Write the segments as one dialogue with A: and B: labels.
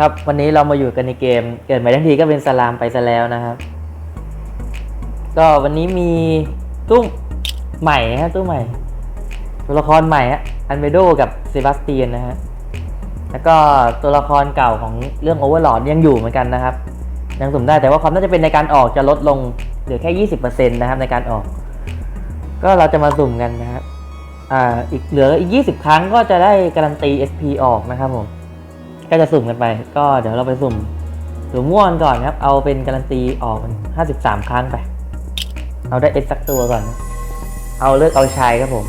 A: ครับ วันนี้เรามาอยู่กันในเกม เกิดใหม่ทั้งทีก็เป็นสลามไปซะแล้วนะครับ ก็วันนี้มีตู้ใหม่ฮะตู้ใหม่ตัวละครใหม่ฮะอันเบโดกับเซบาสเตียนนะฮะแล้วก็ตัวละครเก่าของเรื่องโอเวอร์ลอดยังอยู่เหมือนกันนะครับยังสุ่มได้แต่ว่าความน่าจะเป็นในการออกจะลดลงเหลือแค่ 20%นะครับในการออก ก็เราจะมาสุ่มกันนะครับอ่าอีกเหลืออีก 20 ครั้งก็จะได้การันตี SP ออกนะครับผม ก็จะสุ่มกันไป ก็เดี๋ยวเราไปสุ่มสุ่มม่วนก่อนครับ เอาเป็นการันตีออกมัน53ครั้งไป เอาได้ S สักตัวก่อน เอาเลือกเอาชายครับผม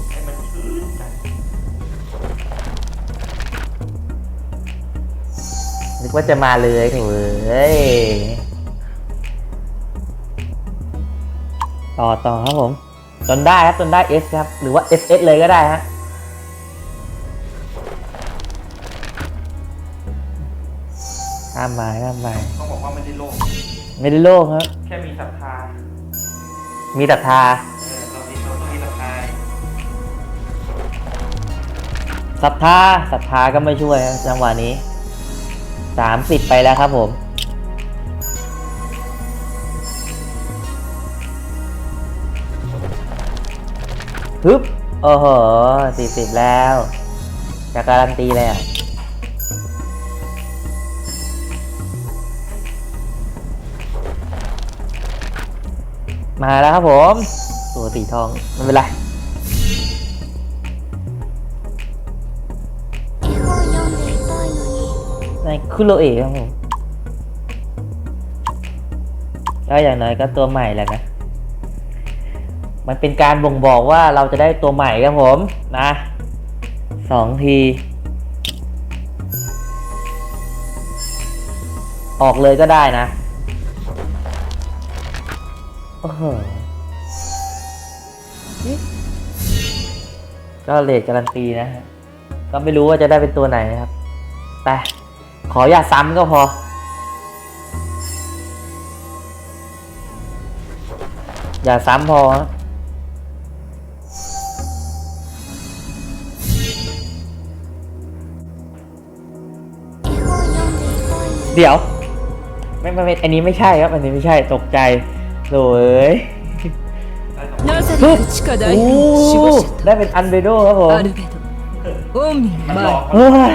A: นึกว่าจะมาเลยโถเอ้ยต่อต่อครับผม จนได้ครับจนได้ S ครับ หรือว่า SS เลยก็ได้ฮะ ข้ามมาข้ามมา
B: ต้องบอกว่าไม่ได้โลภ
A: ไม่ได้โลภครับ
B: แค่มีศรัทธา
A: มีศรัทธา
B: เออเรามีเราต้องมีศรัทธา
A: ศรัทธาศรัทธาก็ไม่ช่วยครับจังหวะนี้สามสิบไปแล้วครับผมฮึบโอ้โหสี่สิบแล้วจะการันตีเลยอะ มาแล้วครับผม ตัวสีทองไม่เป็นไรในคุโรเอะครับผมก็อย่างน้อยก็ตัวใหม่แล้วนะ มันเป็นการบ่งบอกว่าเราจะได้ตัวใหม่ครับผมนะสองที ออกเลยก็ได้นะ ก็เลทการันตีนะก็ไม่รู้ว่าจะได้เป็นตัวไหนนะครับ แต่ขออย่าซ้ำก็พอ อย่าซ้ำพอเดี๋ยว ไม่ไม่ไม่อันนี้ไม่ใช่ครับ อันนี้ไม่ใช่ตกใจ โถ่เอ้ย
B: ได้สอง
C: なぜか地下大
A: โอ้
C: 兵の守護者
A: ได้เป็นอันเบโดครับผม
C: とアルベドオンミ
B: มัน
C: ン
B: หลอก
C: マ
A: เฮ้ย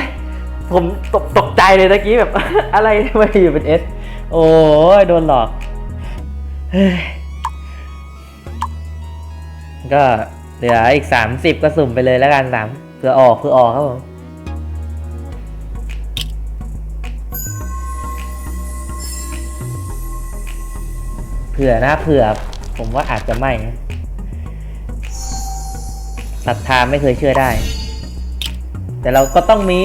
A: ผมตกตกใจเลยตะกี้แบบ อะไรทำไมอยู่เป็นเอสโอ้ยโดนหลอกเฮ้ยก็เหลืออีกสามสิบก็สุ่มไปเลยแล้วกันสามเผื่อออกเผื่อออกครับผม เผื่อนะเผื่อผมว่าอาจจะไม่ศรัทธาไม่เคยเชื่อได้ แต่เราก็ต้องมี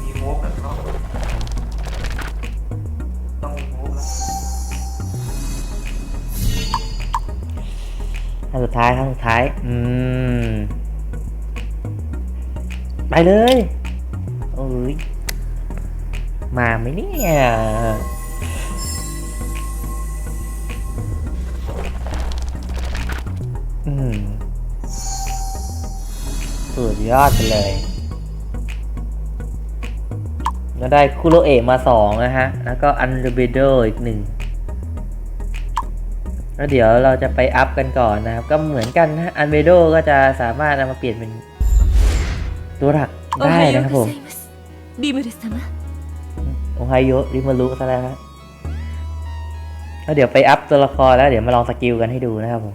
B: มีโมกแบบนอกต้องมีโมกแล้ว
A: ครั้งสุดท้ายครั้งสุดท้าย อืม ไปเลย โอ้ย มาไหมเนี่ย สุดยอดเลยก็ได้คูโรเอะมาสองนะฮะ แล้วก็อันเดอร์เบโดอีกหนึ่งแล้วเดี๋ยวเราจะไปอัพกันก่อนนะครับ ก็เหมือนกันนะอันเบโดก็จะสามารถนำมาเปลี่ยนเป็นตัวหลักได้นะครับผม
C: ริมารุสมะ
A: โอไฮโยริมารุซะแล้วฮะแล้วเดี๋ยวไปอัพตัวละครแล้วเดี๋ยวมาลองสกิลกันให้ดูนะครับผม